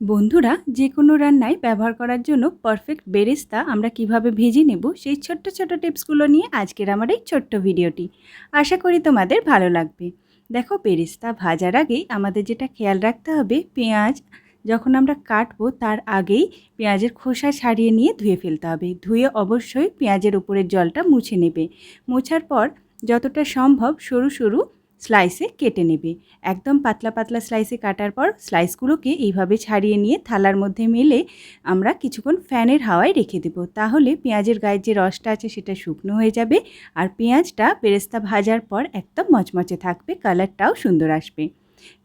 বন্ধুরা যে কোনো রান্নায় ব্যবহার করার জন্য পারফেক্ট বেরেস্তা আমরা কীভাবে ভেজে নেব সেই ছোট্ট ছোট্ট টিপসগুলো নিয়ে আজকের আমার এই ছোট্ট ভিডিওটি। আশা করি তোমাদের ভালো লাগবে। দেখো, বেরেস্তা ভাজার আগেই আমাদের যেটা খেয়াল রাখতে হবে, পেঁয়াজ যখন আমরা কাটবো তার আগেই পেঁয়াজের খোসা ছাড়িয়ে নিয়ে ধুয়ে ফেলতে হবে। ধুয়ে অবশ্যই পেঁয়াজের উপরের জলটা মুছে নেবে। মোছার পর যতটা সম্ভব সরু সরু স্লাইসে কেটে নেবে। একদম পাতলা পাতলা স্লাইসে কাটার পর স্লাইসগুলোকে এইভাবে ছাড়িয়ে নিয়ে থালার মধ্যে মেলে আমরা কিছুক্ষণ ফ্যানের হাওয়ায় রেখে দেব। তাহলে পেঁয়াজের গায়ের যে রসটা আছে সেটা শুকনো হয়ে যাবে আর পেঁয়াজটা পেরেস্তা ভাজার পর একদম মচমচে থাকবে, কালারটাও সুন্দর আসবে।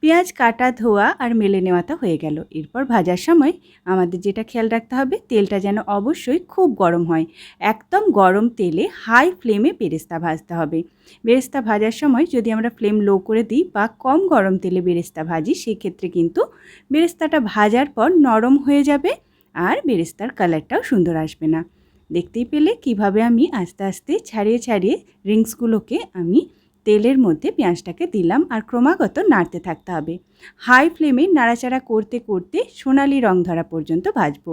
পেঁয়াজ, কাটা, ধোয়া আর মেলে নেওয়াটা হয়ে গেল। এরপর ভাজার সময় আমাদের যেটা খেয়াল রাখতে হবে, তেলটা যেন অবশ্যই খুব গরম হয়। একদম গরম তেলে হাই ফ্লেমে বেরেস্তা ভাজতে হবে। বেরেস্তা ভাজার সময় যদি আমরা ফ্লেম লো করে দিই বা কম গরম তেলে বেরেস্তা ভাজি, সেক্ষেত্রে কিন্তু বেরেস্তাটা ভাজার পর নরম হয়ে যাবে আর বেরেস্তার কালারটাও সুন্দর আসবে না। দেখতেই পেলে কীভাবে আমি আস্তে আস্তে ছাড়িয়ে ছাড়িয়ে রিংসগুলোকে আমি তেলের মধ্যে পেঁয়াজটাকে দিলাম আর ক্রমাগত নাড়তে থাকতে হবে। হাই ফ্লেমে নাড়াচাড়া করতে করতে সোনালি রং ধরা পর্যন্ত ভাজবো।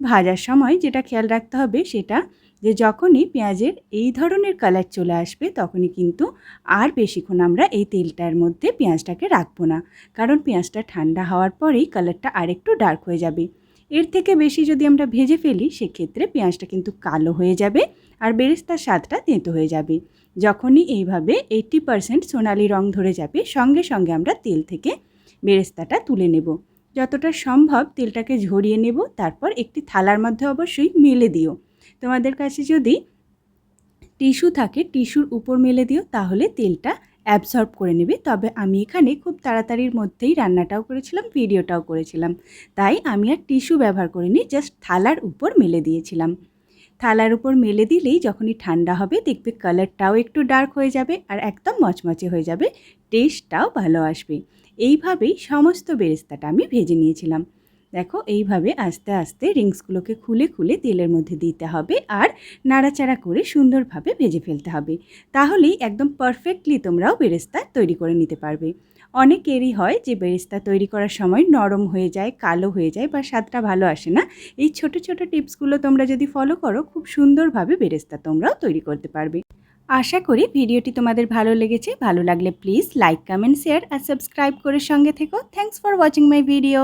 ভাজার সময় যেটা খেয়াল রাখতে হবে সেটা যে যখনই পেঁয়াজের এই ধরনের কালার চলে আসবে তখনই কিন্তু আর বেশিক্ষণ আমরা এই তেলটার মধ্যে পেঁয়াজটাকে রাখব না। কারণ পেঁয়াজটা ঠান্ডা হওয়ার পরেই কালারটা আরেকটু ডার্ক হয়ে যাবে। এর থেকে বেশি যদি আমরা ভেজে ফেলি, সেক্ষেত্রে পেঁয়াজটা কিন্তু কালো হয়ে যাবে আর বেরেস্তার স্বাদটা তেঁতো হয়ে যাবে। যখনই এইভাবে এইট্টি পারসেন্ট সোনালি রং ধরে যাবে, সঙ্গে সঙ্গে আমরা তেল থেকে বেরেস্তাটা তুলে নেব। যতটা সম্ভব তেলটাকে ঝরিয়ে নেব, তারপর একটি থালার মধ্যে অবশ্যই মেলে দিও। তোমাদের কাছে যদি টিস্যু থাকে, টিস্যুর উপর মেলে দিও, তাহলে তেলটা অ্যাবসর্ব করে নেবে। তবে আমি এখানে খুব তাড়াতাড়ির মধ্যেই রান্নাটাও করেছিলাম, ভিডিওটাও করেছিলাম। তাই আমি আর টিস্যু ব্যবহার করিনি জাস্ট থালার উপর মেলে দিয়েছিলাম। থালার উপর মেলে দিলেই যখনই ঠান্ডা হবে, দেখবে কালারটাও একটু ডার্ক হয়ে যাবে আর একদম মচমচে হয়ে যাবে টেস্টটাও ভালো আসবে। এইভাবেই সমস্ত বেরেস্তাটা আমি ভেজে নিয়েছিলাম। দেখো, এইভাবে আস্তে আস্তে রিংসগুলোকে খুলে খুলে তেলের মধ্যে দিতে হবে আর নাড়াচাড়া করে সুন্দরভাবে ভেজে ফেলতে হবে। তাহলেই একদম পারফেক্টলি তোমরাও বেরেস্তা তৈরি করে নিতে পারবে। অনেকেরই হয় যে বেরেস্তা তৈরি করার সময় নরম হয়ে যায়, কালো হয়ে যায় বা স্বাদটা ভালো আসে না। এই ছোট ছোট টিপসগুলো তোমরা যদি ফলো করো, খুব সুন্দরভাবে বেরেস্তা তোমরাও তৈরি করতে পারবে। আশা করি ভিডিওটি তোমাদের ভালো লেগেছে। ভালো লাগলে প্লিজ লাইক কমেন্ট শেয়ার আর সাবস্ক্রাইব করে সঙ্গে থেকো। Thanks for watching my video